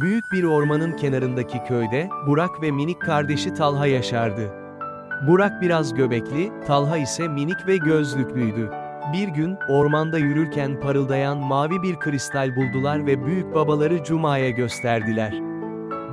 Büyük bir ormanın kenarındaki köyde, Burak ve minik kardeşi Talha yaşardı. Burak biraz göbekli, Talha ise minik ve gözlüklüydü. Bir gün, ormanda yürürken parıldayan mavi bir kristal buldular ve büyük babaları Cuma'ya gösterdiler.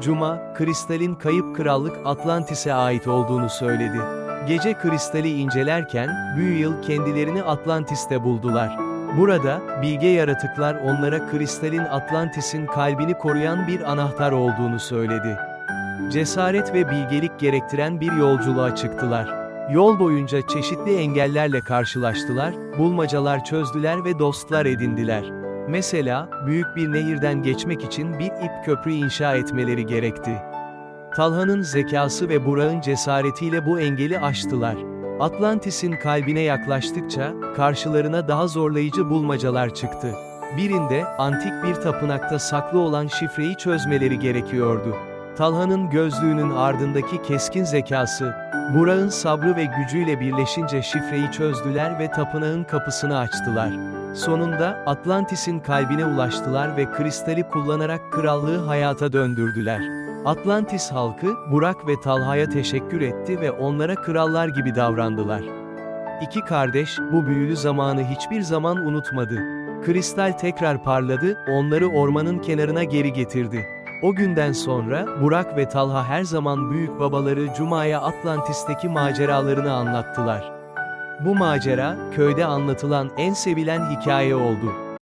Cuma, kristalin kayıp krallık Atlantis'e ait olduğunu söyledi. Gece kristali incelerken, büyü yıl kendilerini Atlantis'te buldular. Burada, bilge yaratıklar onlara kristalin Atlantis'in kalbini koruyan bir anahtar olduğunu söyledi. Cesaret ve bilgelik gerektiren bir yolculuğa çıktılar. Yol boyunca çeşitli engellerle karşılaştılar, bulmacalar çözdüler ve dostlar edindiler. Mesela, büyük bir nehirden geçmek için bir ip köprü inşa etmeleri gerekti. Talha'nın zekası ve Burak'ın cesaretiyle bu engeli aştılar. Atlantis'in kalbine yaklaştıkça, karşılarına daha zorlayıcı bulmacalar çıktı. Birinde, antik bir tapınakta saklı olan şifreyi çözmeleri gerekiyordu. Talha'nın gözlüğünün ardındaki keskin zekası, Burak'ın sabrı ve gücüyle birleşince şifreyi çözdüler ve tapınağın kapısını açtılar. Sonunda, Atlantis'in kalbine ulaştılar ve kristali kullanarak krallığı hayata döndürdüler. Atlantis halkı, Burak ve Talha'ya teşekkür etti ve onlara krallar gibi davrandılar. İki kardeş, bu büyülü zamanı hiçbir zaman unutmadı. Kristal tekrar parladı, onları ormanın kenarına geri getirdi. O günden sonra, Burak ve Talha her zaman büyük babaları Cuma'ya Atlantis'teki maceralarını anlattılar. Bu macera, köyde anlatılan en sevilen hikaye oldu.